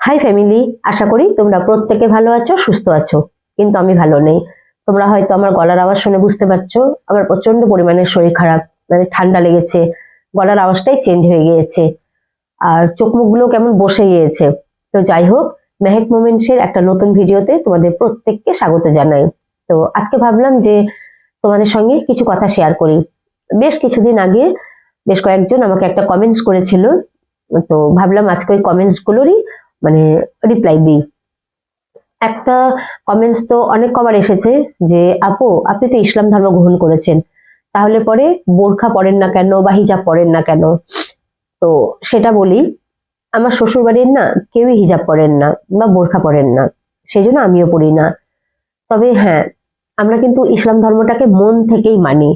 High family আশা করি তোমরা প্রত্যেকে ভালো আছো, সুস্থ আছো। কিন্তু আমি ভালো নেই। তোমরা হয়তো আমার গলার আওয়াজ শুনে বুঝতে পারছ, আমার প্রচণ্ড পরিমাণে শরীর খারাপ মানে ঠান্ডা লেগেছে, গলার আওয়াজটাই চেঞ্জ হয়ে গিয়েছে, আর চোখ মুখগুলো কেমন বসে গিয়েছে। তো যাই হোক, মেহেক মোমেন্টসের একটা নতুন ভিডিওতে তোমাদের প্রত্যেককে স্বাগত জানাই। তো আজকে ভাবলাম যে তোমাদের সঙ্গে কিছু কথা শেয়ার করি। বেশ কিছুদিন আগে বেশ কয়েকজন আমাকে একটা কমেন্টস করেছিল। তো ভাবলাম আজকে ওই কমেন্টস গুলোরই মানে রিপ্লাই দিই। একটা কমেন্টস তো অনেক কবার এসেছে যে, আপু, আপনি তো ইসলাম ধর্ম গ্রহণ করেছেন। তাহলে পরে বোরখা পরেন না কেন বা হিজাব পরেন না কেন? তো সেটা বলি, আমার শ্বশুর বাড়ির না কেউই হিজাব পরেন না বা বোরখা পরেন না। সেই জন্য আমিও পড়ি না। তবে হ্যাঁ আমরা কিন্তু ইসলাম ধর্মটাকে মন থেকেই মানি।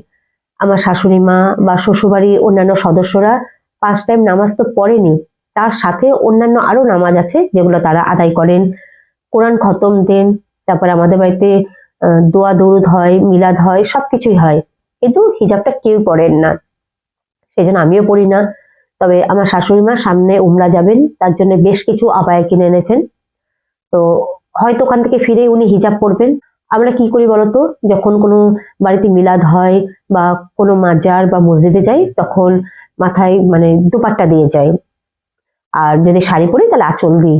আমার শাশুড়ি মা বা শ্বশুরবাড়ির অন্যান্য সদস্যরা পাঁচ টাইম নামাজ তো পড়েনি। তার সাথে অন্যান্য আরও নামাজ আছে যেগুলো তারা আদায় করেন। কোরআন খতম দেন, তারপরে আমাদের বাড়িতে দোয়া দরুদ হয়, মিলাদ হয়, সবকিছুই হয়। কিন্তু হিজাবটা কেউ পড়েন না। সেই জন্য আমিও পড়ি না। তবে আমার শাশুড়ি মা সামনে উমরা যাবেন, তার জন্য বেশ কিছু আবায়া কিনে এনেছেন। তো হয়তো ওখান থেকে ফিরে উনি হিজাব পরবেন। আমরা কি করি বলতো, যখন কোনো বাড়িতে মিলাদ হয় বা কোনো মাজার বা মসজিদে যাই, তখন মাথায় মানে দুপাট্টা দিয়ে যাই আর যদি শাড়ি পরি, তাহলে আঁচল দিই।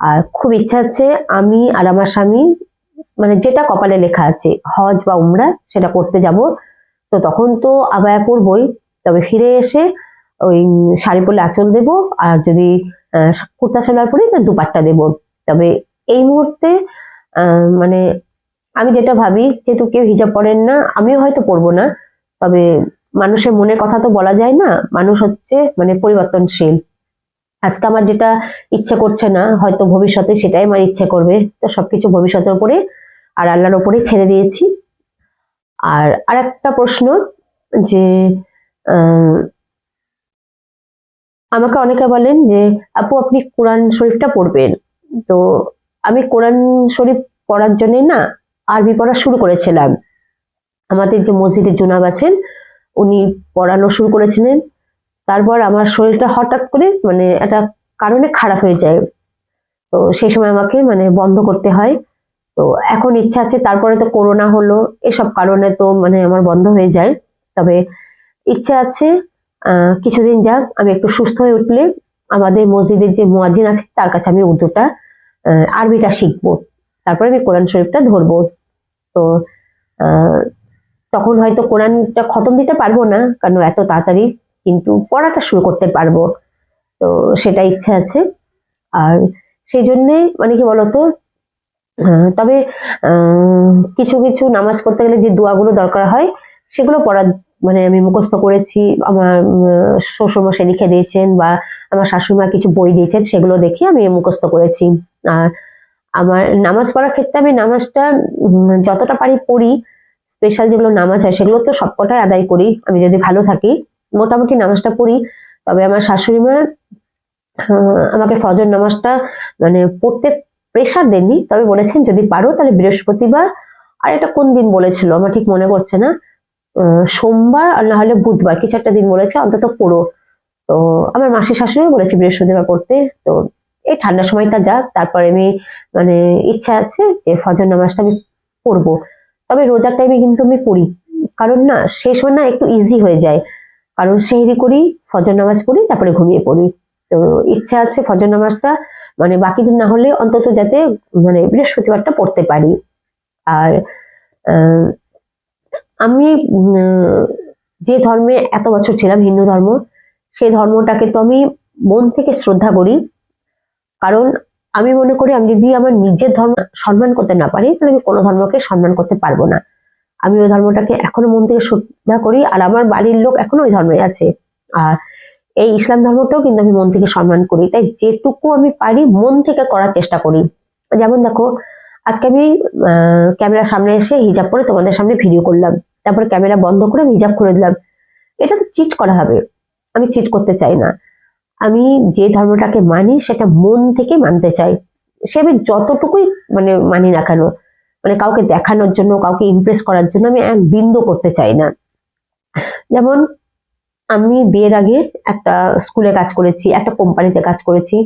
আর খুব ইচ্ছা আছে আমি আর আমার স্বামী মানে যেটা কপালে লেখা আছে, হজ বা উমরা, সেটা করতে যাব। তো তখন তো আবায়া পরবই তবে ফিরে এসে ওই শাড়ি পরলে আঁচল দেব, আর যদি কুর্তা সালোয়ার পরি তো দুপাট্টা দেব। তবে এই মুহূর্তে মানে আমি যেটা ভাবি, যেহেতু কেউ হিজাব পরেন না, আমিও হয়তো পরবো না। তবে মানুষের মনের কথা তো বলা যায় না, মানুষ হচ্ছে মানে পরিবর্তনশীল। আজকে আমার যেটা ইচ্ছে করছে না, হয়তো ভবিষ্যতে সেটাই আমার ইচ্ছে করবে। তো সবকিছু ভবিষ্যতের উপরে আর আল্লাহর উপরে ছেড়ে দিয়েছি। আর আরেকটা প্রশ্ন যে আমাকে অনেকে বলেন যে, আপু, আপনি কোরআন শরীফটা পড়বেন। তো আমি কোরআন শরীফ পড়ার জন্যে না আরবি পড়া শুরু করেছিলাম। আমাদের যে মসজিদের জুনাব আছেন, উনি পড়ানো শুরু করেছিলেন। তারপর আমার শরীরটা হঠাৎ করে মানে একটা কারণে খারাপ হয়ে যায়। তো সেই সময় আমাকে মানে বন্ধ করতে হয়। তো এখন ইচ্ছা আছে, তারপরে তো করোনা হলো, এসব কারণে তো মানে আমার বন্ধ হয়ে যায়। তবে ইচ্ছা আছে কিছুদিন যাক, আমি একটু সুস্থ হয়ে উঠলে আমাদের মসজিদের যে মুয়াজ্জিন আছে, তার কাছে আমি উর্দুটা আরবিটা শিখব। তারপরে আমি কোরআন শরীফটা ধরবো। তো তখন হয়তো কোরআনটা খতম দিতে পারব না, কারণ এত তাড়াতাড়ি কিন্তু পড়াটা শুরু করতে পারব। তো সেটা ইচ্ছা আছে। আর সেই জন্যে মানে কি বলতো তবে কিছু কিছু নামাজ পড়তে গেলে যে দোয়াগুলো দরকার হয়, সেগুলো পড়ার মানে আমি মুখস্থ করেছি। আমার শ্বশুরমশাই লিখে দিয়েছেন বা আমার শাশুড়িমা কিছু বই দিয়েছেন, সেগুলো দেখে আমি মুখস্থ করেছি। আর আমার নামাজ পড়ার ক্ষেত্রে আমি নামাজটা যতটা পারি পড়ি। স্পেশাল যেগুলো নামাজ হয়, সেগুলো তো সবকটাই আদায় করি। আমি যদি ভালো থাকি মোটামুটি নামাজটা পড়ি। তবে আমার শাশুড়ি মা আমাকে ফজর নামাজটা মানে পড়তে প্রেশার দেননি। তবে বলেছেন, যদি পারো তাহলে বৃহস্পতিবার। আর এটা কোন দিন বলেছিল আমার ঠিক মনে পড়ছে না। সোমবার আর না হলে বুধবার, কিছু একটা দিন বলেছে, অন্তত পড়ো। তো আমার মাসি শাশুড়িও বলেছে বৃহস্পতিবার পড়তে। তো এই ঠান্ডার সময়টা যাক, তারপরে আমি মানে ইচ্ছা আছে যে ফজর নামাজটা আমি পড়ব। তবে রোজার টাইমে কিন্তু আমি পড়ি। কারণ না সেই সময় না একটু ইজি হয়ে যায়। কারণ সেহরি করি, ফজর নামাজ পড়ি, তারপরে ঘুমিয়ে পড়ি। তো ইচ্ছা আছে ফজর নামাজটা মানে বাকি দিন না হলে অন্তত যাতে মানে বৃহস্পতিবারটা পড়তে পারি। আর আমি যে ধর্মে এত বছর ছিলাম, হিন্দু ধর্ম সেই ধর্মটাকে তো আমি মন থেকে শ্রদ্ধা করি। কারণ আমি মনে করি, আমি যদি আমার নিজের ধর্ম সম্মান করতে না পারি, তাহলে আমি কোনো ধর্মকে সম্মান করতে পারব না। আমি ওই ধর্মটাকে এখনও মন থেকে শ্রদ্ধা করি, আর আমার বাড়ির লোক এখনও ওই ধর্মে আছে। আর এই ইসলাম ধর্মটাও কিন্তু আমি মন থেকে সম্মান করি। তাই যেটুকু আমি পারি মন থেকে করার চেষ্টা করি। যেমন দেখো, আজকে আমি ক্যামেরার সামনে এসে হিজাব করে তোমাদের সামনে ভিডিও করলাম। তারপরে ক্যামেরা বন্ধ করে আমি হিজাব করে দিলাম। এটা তো চিট করা হবে। আমি চিট করতে চাই না। আমি যে ধর্মটাকে মানি, সেটা মন থেকে মানতে চাই। সে আমি যতটুকুই মানে মানি না কেন মানে কাউকে দেখানোর জন্য, কাউকে ইমপ্রেস করার জন্য আমি এক বিন্দু করতে চাই না। যেমন, আমি বিয়ের আগে একটা স্কুলে কাজ করেছি, একটা কোম্পানিতে কাজ করেছি।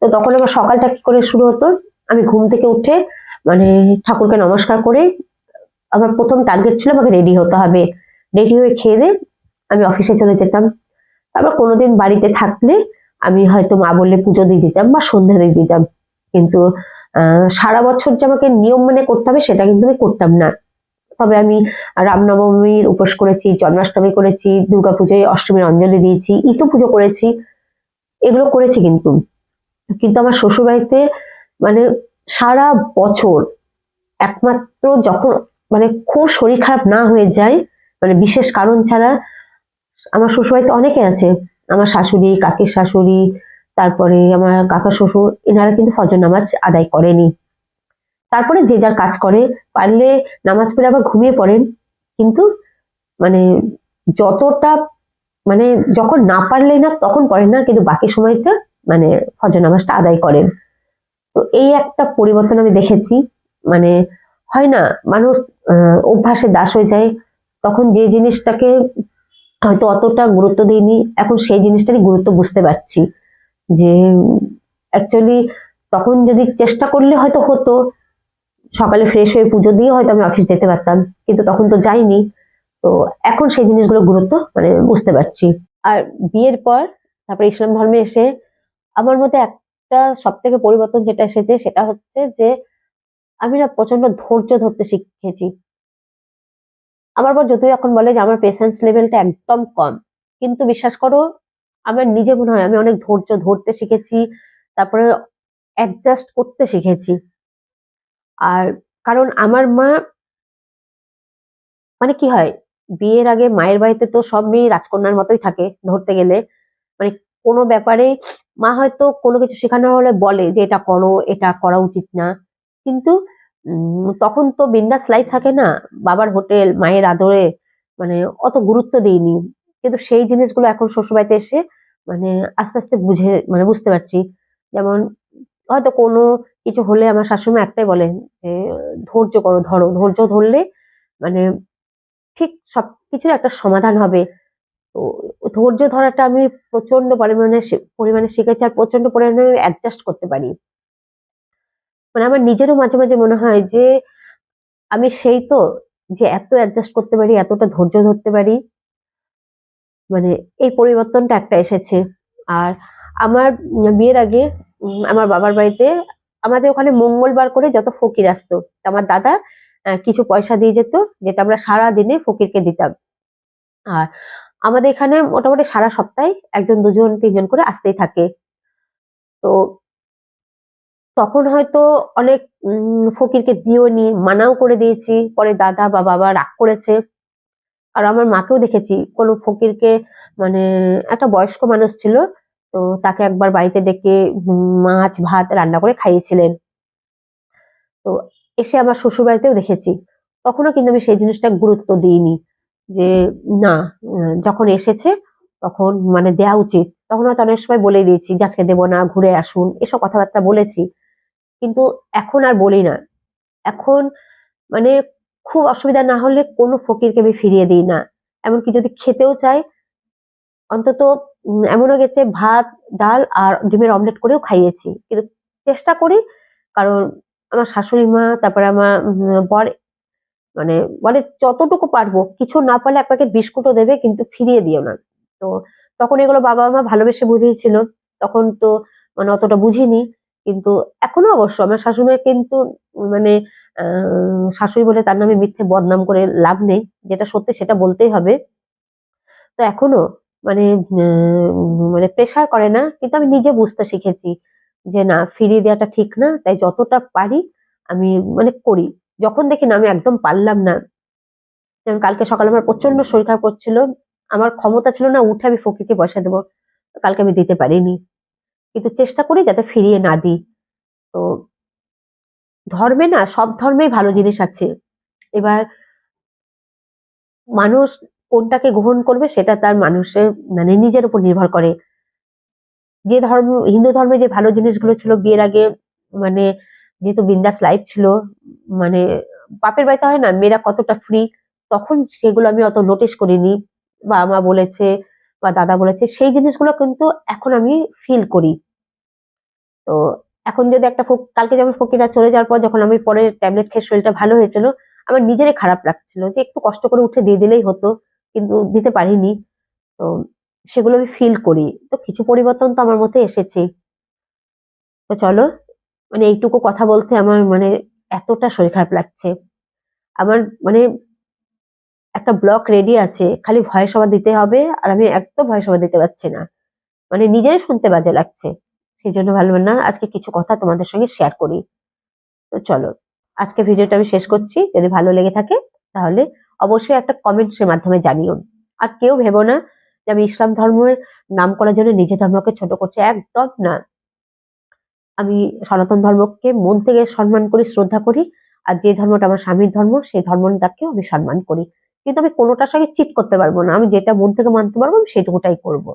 তো তখন আমার সকালটা কি করে শুরু হতো? আমি ঘুম থেকে উঠে মানে ঠাকুরকে নমস্কার করে আমার প্রথম টার্গেট ছিল আমাকে রেডি হতে হবে। রেডি হয়ে খেয়ে দিয়ে আমি অফিসে চলে যেতাম। তারপর কোনোদিন বাড়িতে থাকলে আমি হয়তো মা বললে পুজো দিয়ে দিতাম বা সন্ধ্যা দিয়ে দিতাম। কিন্তু সারা বছর যে আমাকে নিয়ম মেনে করতে হবে সেটা কিন্তু আমি করতাম না। তবে আমি রামনবমীর উপোস করেছি, জন্মাষ্টমী করেছি, দুর্গাপুজোয় অষ্টমীর অঞ্জলি দিয়েছি, ইতো পুজো করেছি, এগুলো করেছি কিন্তু। কিন্তু আমার শ্বশুরবাড়িতে মানে সারা বছর একমাত্র যখন মানে খুব শরীর খারাপ না হয়ে যায় মানে বিশেষ কারণ ছাড়া আমার শ্বশুরবাড়িতে অনেকে আছে। আমার শাশুড়ি, কাকির শাশুড়ি তারপরে আমার কাকা শ্বশুর, এনারা কিন্তু ফজর নামাজ আদায় করেনি। তারপরে যে যার কাজ করে, পারলে নামাজ পড়ে আবার ঘুমিয়ে পড়েন। কিন্তু মানে যতটা মানে যখন না পারলেই না, তখন পড়েন না, কিন্তু বাকি সময়টা মানে ফজর নামাজটা আদায় করেন। তো এই একটা পরিবর্তন আমি দেখেছি। মানে হয় না, মানুষ অভ্যাসে দাস হয়ে যায়। তখন যে জিনিসটাকে হয়তো অতটা গুরুত্ব দিইনি এখন সেই জিনিসটারই গুরুত্ব বুঝতে পারছি। যে অ্যাকচুয়ালি তখন যদি চেষ্টা করলে হয়তো হতো, সকালে ফ্রেশ হয়ে পুজো দিয়ে হয়তো আমি অফিস যেতে পারতাম, কিন্তু তখন তো যাইনি। তো এখন সেই জিনিসগুলো গুরুত্ব মানে বুঝতে পারছি। আর বিয়ের পর তারপরে ইসলাম ধর্মে এসে আমার মধ্যে একটা সব থেকে পরিবর্তন যেটা এসেছে সেটা হচ্ছে যে আমি না প্রচণ্ড ধৈর্য ধরতে শিখেছি। আমার পর যতই এখন বলে যে আমার পেশেন্স লেভেলটা একদম কম, কিন্তু বিশ্বাস করো আমার নিজে মনে হয় আমি অনেক ধৈর্য ধরতে শিখেছি, তারপরে অ্যাডজাস্ট করতে শিখেছি। আর কারণ আমার মা মানে কি হয়, বিয়ের আগে মায়ের বাড়িতে তো সব মেয়ে রাজকন্যার মতোই থাকে ধরতে গেলে। মানে কোনো ব্যাপারে মা হয়তো কোনো কিছু শেখানো হলে বলে যে এটা করো, এটা করা উচিত না। কিন্তু তখন তো বিন্দাস লাইফ থাকে না, বাবার হোটেল, মায়ের আদরে মানে অত গুরুত্ব দিইনি। কিন্তু সেই জিনিসগুলো এখন শ্বশুরবাড়িতে এসে মানে আস্তে আস্তে বুঝে মানে বুঝতে পারছি। যেমন হয়তো কোনো কিছু হলে আমার শাশুড়ি একটাই বলেন যে, ধৈর্য করো, ধরো। ধৈর্য ধরলে মানে ঠিক সবকিছুর একটা সমাধান হবে। তো ধৈর্য ধরাটা আমি প্রচণ্ড পরিমাণে পরিমাণে শিখেছি আর প্রচণ্ড পরিমাণে অ্যাডজাস্ট করতে পারি। মানে আমার নিজেরও মাঝে মাঝে মনে হয় যে, আমি সেই তো যে এত অ্যাডজাস্ট করতে পারি, এতটা ধৈর্য ধরতে পারি। মানে এই পরিবর্তনটা একটা এসেছে। আর আমার বিয়ের আগে আমার বাবার বাড়িতে আমাদের ওখানে মঙ্গলবার করে যত ফকির আসতো, আমার দাদা কিছু পয়সা দিয়ে যেত, যেটা আমরা সারা দিনে ফকিরকে দিতাম। আর আমাদের এখানে মোটামুটি সারা সপ্তাহে একজন, দুজন, তিনজন করে আসতেই থাকে। তো তখন হয়তো অনেক ফকিরকে দিও নি মানাও করে দিয়েছি, পরে দাদা বা বাবা রাগ করেছে। আর আমার মাকেও দেখেছি। কোনো ফকিরকে মানে একটা বয়স্ক মানুষ ছিল, তো তাকে একবার বাড়িতে ডেকে মাছ, ভাত রান্না করে খাইয়েছিলেন। তো এসে আমার শ্বশুর বাড়িতেও দেখেছি। তখনও কিন্তু আমি সেই জিনিসটা গুরুত্ব দিইনি যে, না যখন এসেছে, তখন মানে দেয়া উচিত। তখন হয়তো অনেক সময় বলে দিয়েছি যে, আজকে দেবো না, ঘুরে আসুন। এসব কথাবার্তা বলেছি। কিন্তু এখন আর বলি না। এখন মানে খুব অসুবিধা না হলে কোনো ফকিরকে আমি ফিরিয়ে দিই না। এমনকি যদি খেতেও চাই, অন্তত এমনও গেছে, ভাত, ডাল আর ডিমের অমলেট করেও খাইয়েছি। কিন্তু চেষ্টা করি, কারণ আমার শাশুড়ি মা, তারপরে আমার বর মানে বলে যতটুকু পারব, কিছু না পারলে এক প্যাকেট বিস্কুটও দেবে, কিন্তু ফিরিয়ে দিও না। তো তখন এগুলো বাবা মা ভালোবেসে বুঝিয়েছিল, তখন তো মানে অতটা বুঝিনি, কিন্তু এখনও অবশ্য আমার শাশুড়ি কিন্তু মানে শাশুড়ি বলে তার নামে মিথ্যে বদনাম করে লাভ নেই। যেটা সত্যি সেটা বলতেই হবে। তো এখনও মানে মানে প্রেশার করে না, কিন্তু আমি নিজে বুঝতে শিখেছি যে না, ফিরিয়ে দেওয়াটা ঠিক না। তাই যতটা পারি আমি মানে করি। যখন দেখি না, আমি একদম পারলাম না। যেমন কালকে সকালে আমার প্রচণ্ড শরীর খারাপ করছিল, আমার ক্ষমতা ছিল না উঠে আমি ফকিরকে পয়সা দেবো। কালকে আমি দিতে পারিনি। কিন্তু চেষ্টা করি যাতে ফিরিয়ে না দিই। তো ধর্মে না, সব ধর্মেই ভালো জিনিস আছে। এবার মানুষ কোনটাকে গ্রহণ করবে সেটা তার মানুষের মানে নিজের উপর নির্ভর করে। যে ধর্ম, হিন্দু ধর্মে যে ভালো জিনিসগুলো ছিল, বিয়ের আগে মানে যেহেতু বিন্দাস লাইফ ছিল মানে বাপের বাড়িতে হয় না, মেয়েরা কতটা ফ্রি তখন সেগুলো আমি অত নোটিস করিনি। বা মা বলেছে বা দাদা বলেছে, সেই জিনিসগুলো কিন্তু এখন আমি ফিল করি। তো এখন যদি একটা কালকে যেমন ফকিরা চলে যাওয়ার পর যখন আমি পরে ট্যাবলেট খেয়ে শরীরটা ভালো হয়েছিল, আমার নিজেরই খারাপ লাগছিল যে একটু কষ্ট করে উঠে দিয়ে দিলেই হতো, কিন্তু দিতে পারিনি। তো সেগুলো আমি ফিল করি। তো কিছু পরিবর্তন তো আমার মধ্যে এসেছেই তো চলো মানে এইটুকু কথা বলতে আমার মানে এতটা শরীর খারাপ লাগছে। আমার মানে একটা ব্লক রেডি আছে, খালি ভয় সভা দিতে হবে, আর আমি একদম ভয় সভা দিতে পারছি না। মানে নিজেরই শুনতে বাজে লাগছে। সেই জন্য ভালো না, আজকে কিছু কথা তোমাদের সঙ্গে শেয়ার করি। তো চলো, আজকে ভিডিওটা আমি শেষ করছি। যদি ভালো লেগে থাকে, তাহলে অবশ্যই একটা কমেন্টসের মাধ্যমে জানিও। আর কেউ ভেবো না যে আমি ইসলাম ধর্মের নাম করার জন্য নিজের ধর্মকে ছোট করছি, একদম না। আমি সনাতন ধর্মকে মন থেকে সম্মান করি, শ্রদ্ধা করি, আর যে ধর্মটা আমার স্বামীর ধর্ম, সেই ধর্মটাকেও আমি সম্মান করি। কিন্তু আমি কোনোটার সঙ্গে চিট করতে পারব না, আমি যেটা মন থেকে মানতে পারব, আমি সেটুকুটাই করব।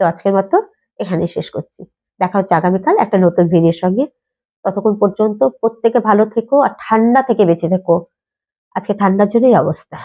তো আজকের মতো এখানেই শেষ করছি। দেখা হচ্ছে আগামীকাল একটা নতুন ভিডিওর সঙ্গে। ততক্ষণ পর্যন্ত প্রত্যেকে ভালো থেকো আর ঠান্ডা থেকে বেঁচে থেকো। আজকে ঠান্ডার জন্যই অবস্থা।